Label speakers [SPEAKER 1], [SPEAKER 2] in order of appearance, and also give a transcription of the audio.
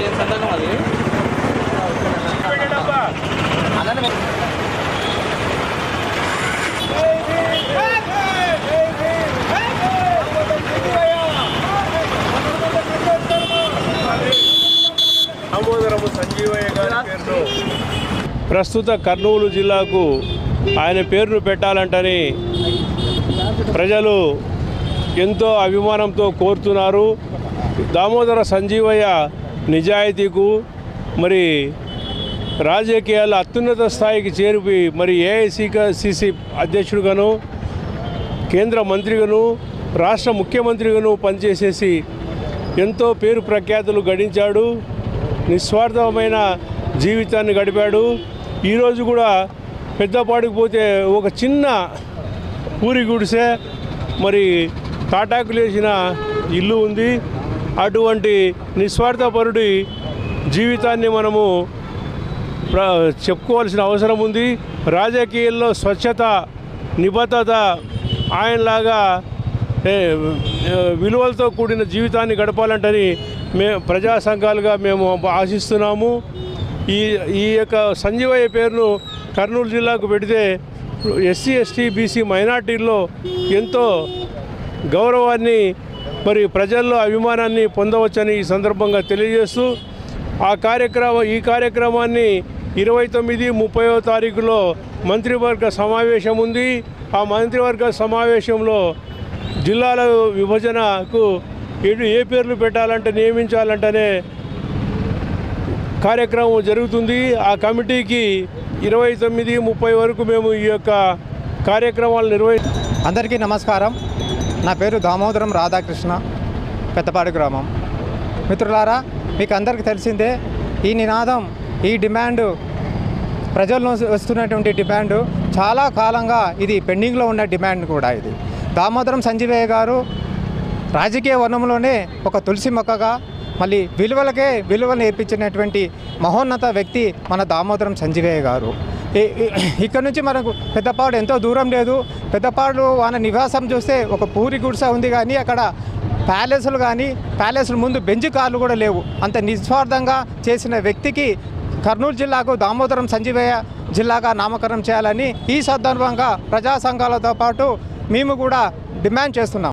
[SPEAKER 1] ఏం సందర్భం అది
[SPEAKER 2] దామోదరము సంజీవయ్య గారి పేరుతో
[SPEAKER 3] ప్రస్తుత కర్నూలు జిల్లాకు ఆయన పేరును పెట్టాలంటని ప్రజలు ఎంతో అభిమానంతో కోరుతున్నారు. దామోదర సంజీవయ్య నిజాయితీకు మరి రాజకీయాల అత్యున్నత స్థాయికి చేరిపి మరి ఏఐసిక సిసి అధ్యక్షుడుగాను కేంద్ర మంత్రిగాను రాష్ట్ర ముఖ్యమంత్రిగాను పనిచేసేసి ఎంతో పేరు ప్రఖ్యాతులు గడించాడు నిస్వార్థమైన జీవితాన్ని గడిపాడు. ఈరోజు కూడా పెద్దపాడికి పోతే ఒక చిన్న ఊరి గుడిసె మరి తాటాకులేసిన ఇల్లు ఉంది. అటువంటి నిస్వార్థపరుడి జీవితాన్ని మనము చెప్పుకోవాల్సిన అవసరం ఉంది. రాజకీయాల్లో స్వచ్ఛత నిబద్ధత ఆయనలాగా విలువలతో కూడిన జీవితాన్ని గడపాలంటని మే ప్రజా సంఘాలుగా మేము ఆశిస్తున్నాము. ఈ ఈ యొక్క సంజీవయ్య పేరును కర్నూలు జిల్లాకు పెడితే ఎస్సీ ఎస్టీ బీసీ మైనార్టీల్లో ఎంతో గౌరవాన్ని మరి ప్రజల్లో అభిమానాన్ని పొందవచ్చని ఈ సందర్భంగా తెలియజేస్తూ ఆ కార్యక్రమం ఈ కార్యక్రమాన్ని ఇరవై తొమ్మిది ముప్పైవ తారీఖులో మంత్రివర్గ సమావేశం ఉంది. ఆ మంత్రివర్గ సమావేశంలో జిల్లాల విభజనకు ఎటు ఏ పేర్లు పెట్టాలంటే నియమించాలంటేనే కార్యక్రమం జరుగుతుంది. ఆ కమిటీకి ఇరవై తొమ్మిది ముప్పై వరకు మేము ఈ యొక్క కార్యక్రమాలు నిర్వహి
[SPEAKER 4] అందరికీ నమస్కారం. నా పేరు దామోదరం రాధాకృష్ణ పెద్దపాడు గ్రామం. మిత్రులారా మీకు అందరికీ తెలిసిందే ఈ నినాదం ఈ డిమాండ్ ప్రజల్లో వస్తున్నటువంటి డిమాండ్ చాలా కాలంగా ఇది పెండింగ్లో ఉన్న డిమాండ్ కూడా ఇది. దామోదరం సంజీవయ్య గారు రాజకీయ వర్ణంలోనే ఒక తులసి మొక్కగా మళ్ళీ విలువలకే విలువలు నేర్పించినటువంటి మహోన్నత వ్యక్తి మన దామోదరం సంజీవయ్య గారు. ఇక్కడ నుంచి మనకు పెద్దపాడు ఎంతో దూరం లేదు. పెద్దపాడు వాళ్ళ నివాసం చూస్తే ఒక పూరి గుడిసె ఉంది కానీ అక్కడ ప్యాలెస్లు కానీ ప్యాలెస్ల ముందు బెంచ్ కార్లు కూడా లేవు. అంత నిస్వార్థంగా చేసిన వ్యక్తికి కర్నూలు జిల్లాకు దామోదరం సంజీవయ్య జిల్లాగా నామకరణం చేయాలని ఈ సందర్భంగా ప్రజా సంఘాలతో పాటు మేము కూడా డిమాండ్ చేస్తున్నాం.